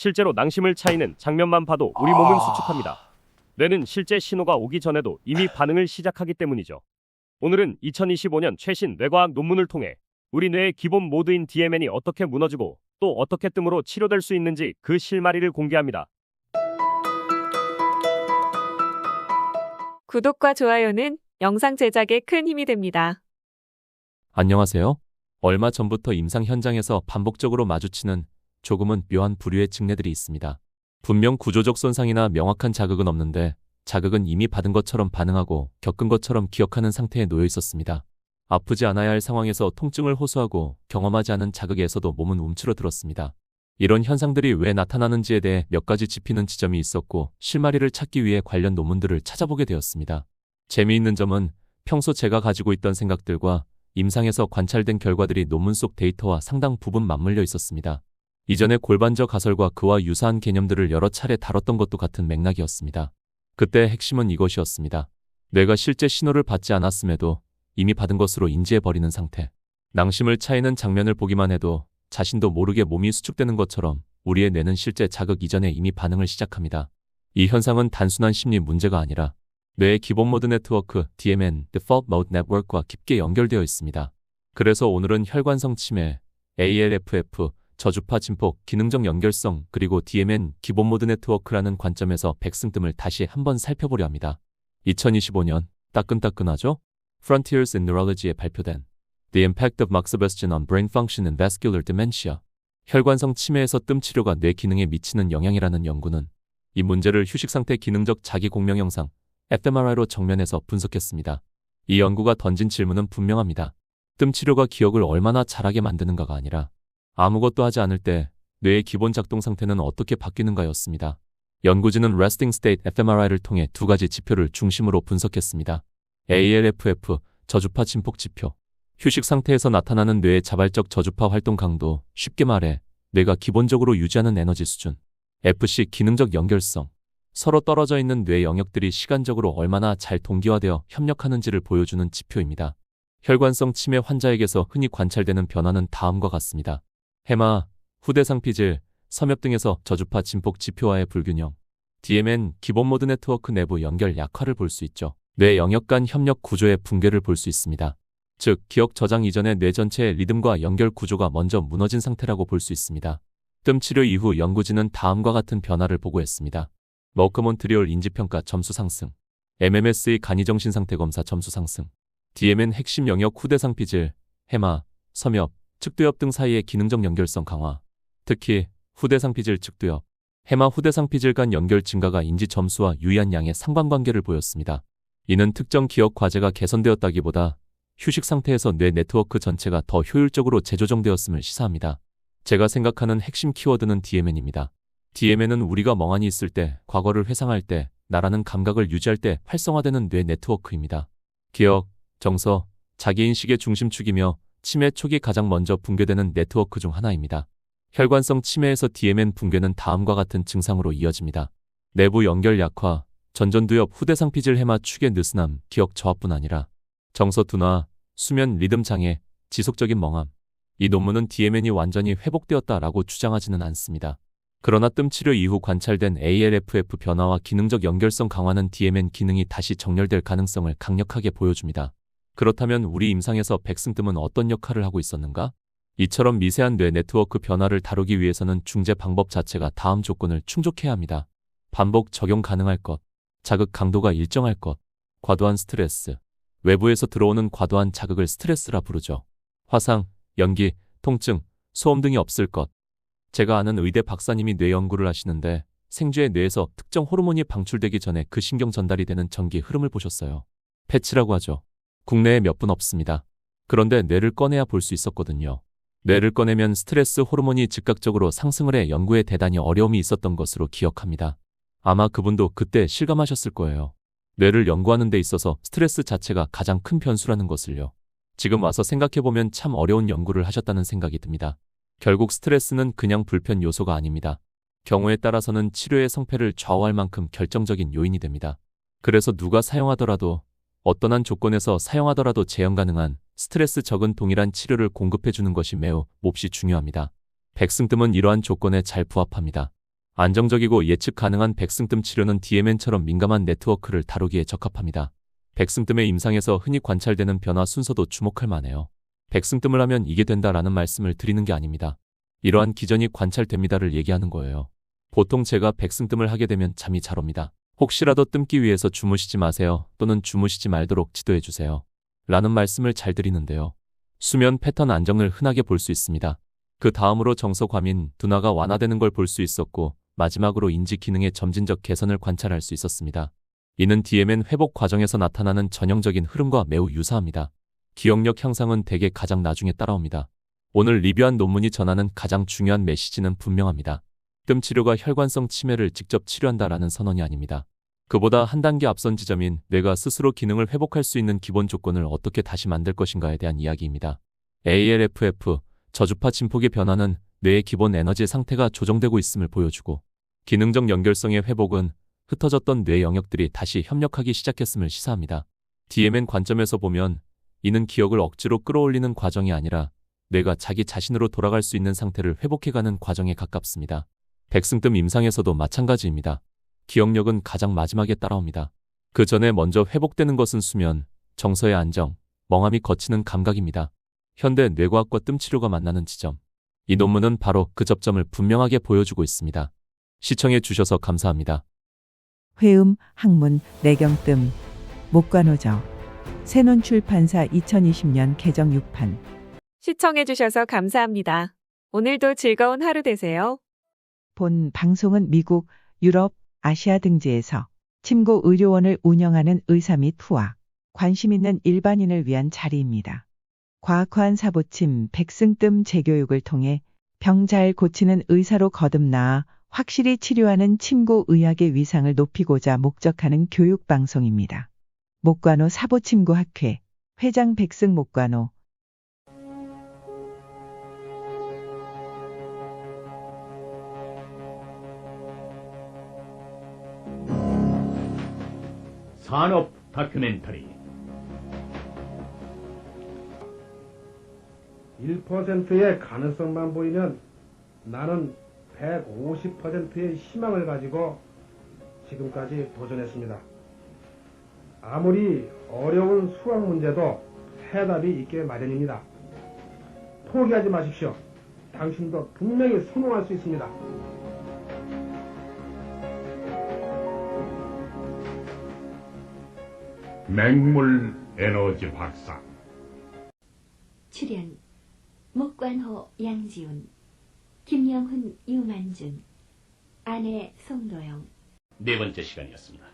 실제로 낭심을 차이는 장면만 봐도 우리 몸은 수축합니다. 뇌는 실제 신호가 오기 전에도 이미 반응을 시작하기 때문이죠. 오늘은 2025년 최신 뇌과학 논문을 통해 우리 뇌의 기본 모드인 DMN이 어떻게 무너지고 또 어떻게 뜸으로 치료될 수 있는지 그 실마리를 공개합니다. 구독과 좋아요는 영상 제작에 큰 힘이 됩니다. 안녕하세요. 얼마 전부터 임상 현장에서 반복적으로 마주치는 조금은 묘한 부류의 증례들이 있습니다. 분명 구조적 손상이나 명확한 자극은 없는데 자극은 이미 받은 것처럼 반응하고 겪은 것처럼 기억하는 상태에 놓여 있었습니다. 아프지 않아야 할 상황에서 통증을 호소하고 경험하지 않은 자극에서도 몸은 움츠러들었습니다. 이런 현상들이 왜 나타나는지에 대해 몇 가지 짚히는 지점이 있었고 실마리를 찾기 위해 관련 논문들을 찾아보게 되었습니다. 재미있는 점은 평소 제가 가지고 있던 생각들과 임상에서 관찰된 결과들이 논문 속 데이터와 상당 부분 맞물려 있었습니다. 이전에 골반저 가설과 그와 유사한 개념들을 여러 차례 다뤘던 것도 같은 맥락이었습니다. 그때 핵심은 이것이었습니다. 뇌가 실제 신호를 받지 않았음에도 이미 받은 것으로 인지해버리는 상태. 낭심을 차이는 장면을 보기만 해도 자신도 모르게 몸이 수축되는 것처럼 우리의 뇌는 실제 자극 이전에 이미 반응을 시작합니다. 이 현상은 단순한 심리 문제가 아니라 뇌의 기본 모드 네트워크 DMN (Default Mode Network과 깊게 연결되어 있습니다. 그래서 오늘은 혈관성 치매, ALFF, 저주파 진폭, 기능적 연결성, 그리고 DMN 기본 모드 네트워크라는 관점에서 백승뜸을 다시 한번 살펴보려 합니다. 2025년 따끈따끈하죠? Frontiers in Neurology에 발표된 The Impact of Sebastian on Brain Function and Vascular Dementia 혈관성 치매에서 뜸 치료가 뇌 기능에 미치는 영향이라는 연구는 이 문제를 휴식 상태 기능적 자기 공명 영상 fMRI로 정면에서 분석했습니다. 이 연구가 던진 질문은 분명합니다. 뜸 치료가 기억을 얼마나 잘하게 만드는가가 아니라 아무것도 하지 않을 때 뇌의 기본 작동 상태는 어떻게 바뀌는가였습니다. 연구진은 Resting State fMRI를 통해 두 가지 지표를 중심으로 분석했습니다. ALFF, 저주파 진폭 지표. 휴식 상태에서 나타나는 뇌의 자발적 저주파 활동 강도, 쉽게 말해 뇌가 기본적으로 유지하는 에너지 수준. FC 기능적 연결성. 서로 떨어져 있는 뇌 영역들이 시간적으로 얼마나 잘 동기화되어 협력하는지를 보여주는 지표입니다. 혈관성 치매 환자에게서 흔히 관찰되는 변화는 다음과 같습니다. 해마, 후대상 피질, 섬엽 등에서 저주파 진폭 지표와의 불균형, DMN 기본 모드 네트워크 내부 연결 약화를 볼 수 있죠. 뇌 영역 간 협력 구조의 붕괴를 볼 수 있습니다. 즉, 기억 저장 이전의 뇌 전체의 리듬과 연결 구조가 먼저 무너진 상태라고 볼 수 있습니다. 뜸 치료 이후 연구진은 다음과 같은 변화를 보고했습니다. 머크몬트리올 인지평가 점수 상승, MMS의 간이정신 상태 검사 점수 상승, DMN 핵심 영역 후대상 피질, 해마, 섬엽, 측두엽 등 사이의 기능적 연결성 강화, 특히 후대상 피질 측두엽, 해마 후대상 피질 간 연결 증가가 인지 점수와 유의한 양의 상관관계를 보였습니다. 이는 특정 기억 과제가 개선되었다기보다 휴식 상태에서 뇌 네트워크 전체가 더 효율적으로 재조정되었음을 시사합니다. 제가 생각하는 핵심 키워드는 DMN입니다. DMN은 우리가 멍하니 있을 때, 과거를 회상할 때, 나라는 감각을 유지할 때 활성화되는 뇌 네트워크입니다. 기억, 정서, 자기인식의 중심축이며 치매 초기 가장 먼저 붕괴되는 네트워크 중 하나입니다. 혈관성 치매에서 DMN 붕괴는 다음과 같은 증상으로 이어집니다. 내부 연결 약화, 전전두엽 후대상 피질 해마 축의 느슨함, 기억 저하뿐 아니라 정서 둔화, 수면 리듬 장애, 지속적인 멍함. 이 논문은 DMN이 완전히 회복되었다라고 주장하지는 않습니다. 그러나 뜸 치료 이후 관찰된 ALFF 변화와 기능적 연결성 강화는 DMN 기능이 다시 정렬될 가능성을 강력하게 보여줍니다. 그렇다면 우리 임상에서 백승뜸은 어떤 역할을 하고 있었는가? 이처럼 미세한 뇌 네트워크 변화를 다루기 위해서는 중재 방법 자체가 다음 조건을 충족해야 합니다. 반복 적용 가능할 것, 자극 강도가 일정할 것, 과도한 스트레스. 외부에서 들어오는 과도한 자극을 스트레스라 부르죠. 화상, 연기, 통증, 소음 등이 없을 것. 제가 아는 의대 박사님이 뇌 연구를 하시는데 생쥐의 뇌에서 특정 호르몬이 방출되기 전에 그 신경 전달이 되는 전기 흐름을 보셨어요. 패치라고 하죠. 국내에 몇 분 없습니다. 그런데 뇌를 꺼내야 볼 수 있었거든요. 뇌를 꺼내면 스트레스 호르몬이 즉각적으로 상승을 해 연구에 대단히 어려움이 있었던 것으로 기억합니다. 아마 그분도 그때 실감하셨을 거예요. 뇌를 연구하는 데 있어서 스트레스 자체가 가장 큰 변수라는 것을요. 지금 와서 생각해보면 참 어려운 연구를 하셨다는 생각이 듭니다. 결국 스트레스는 그냥 불편 요소가 아닙니다. 경우에 따라서는 치료의 성패를 좌우할 만큼 결정적인 요인이 됩니다. 그래서 누가 사용하더라도 어떤 한 조건에서 사용하더라도 재현 가능한 스트레스 적은 동일한 치료를 공급해 주는 것이 매우 몹시 중요합니다. 백승뜸은 이러한 조건에 잘 부합합니다. 안정적이고 예측 가능한 백승뜸 치료는 DMN처럼 민감한 네트워크를 다루기에 적합합니다. 백승뜸의 임상에서 흔히 관찰되는 변화 순서도 주목할 만해요. 백승뜸을 하면 이게 된다라는 말씀을 드리는 게 아닙니다. 이러한 기전이 관찰됩니다를 얘기하는 거예요. 보통 제가 백승뜸을 하게 되면 잠이 잘 옵니다. 혹시라도 뜸기 위해서 주무시지 마세요 또는 주무시지 말도록 지도해 주세요. 라는 말씀을 잘 드리는데요. 수면 패턴 안정을 흔하게 볼 수 있습니다. 그 다음으로 정서 과민, 둔화가 완화되는 걸 볼 수 있었고 마지막으로 인지 기능의 점진적 개선을 관찰할 수 있었습니다. 이는 DMN 회복 과정에서 나타나는 전형적인 흐름과 매우 유사합니다. 기억력 향상은 대개 가장 나중에 따라옵니다. 오늘 리뷰한 논문이 전하는 가장 중요한 메시지는 분명합니다. 뜸 치료가 혈관성 치매를 직접 치료한다라는 선언이 아닙니다. 그보다 한 단계 앞선 지점인 뇌가 스스로 기능을 회복할 수 있는 기본 조건을 어떻게 다시 만들 것인가에 대한 이야기입니다. ALFF, 저주파 진폭의 변화는 뇌의 기본 에너지 상태가 조정되고 있음을 보여주고 기능적 연결성의 회복은 흩어졌던 뇌 영역들이 다시 협력하기 시작했음을 시사합니다. DMN 관점에서 보면 이는 기억을 억지로 끌어올리는 과정이 아니라 뇌가 자기 자신으로 돌아갈 수 있는 상태를 회복해가는 과정에 가깝습니다. 백승뜸 임상에서도 마찬가지입니다. 기억력은 가장 마지막에 따라옵니다. 그 전에 먼저 회복되는 것은 수면, 정서의 안정, 멍함이 거치는 감각입니다. 현대 뇌과학과 뜸치료가 만나는 지점. 이 논문은 바로 그 접점을 분명하게 보여주고 있습니다. 시청해 주셔서 감사합니다. 회음, 학문, 내경뜸, 목관호저. 새논 출판사 2020년 개정 6판. 시청해 주셔서 감사합니다. 오늘도 즐거운 하루 되세요. 본 방송은 미국, 유럽, 아시아 등지에서 침고 의료원을 운영하는 의사 및 후와 관심 있는 일반인을 위한 자리입니다. 과학화한 사보침 백승뜸 재교육을 통해 병 잘 고치는 의사로 거듭나아 확실히 치료하는 침고 의학의 위상을 높이고자 목적하는 교육 방송입니다. 목관호 사보침고 학회 회장 백승 목관호 산업 다큐멘터리 1%의 가능성만 보이면 나는 150%의 희망을 가지고 지금까지 도전했습니다. 아무리 어려운 수학 문제도 해답이 있게 마련입니다. 포기하지 마십시오. 당신도 분명히 성공할 수 있습니다. 맹물 에너지 박사. 출연 목관호 양지훈. 김영훈 유만준. 아내 송도영. 네 번째 시간이었습니다.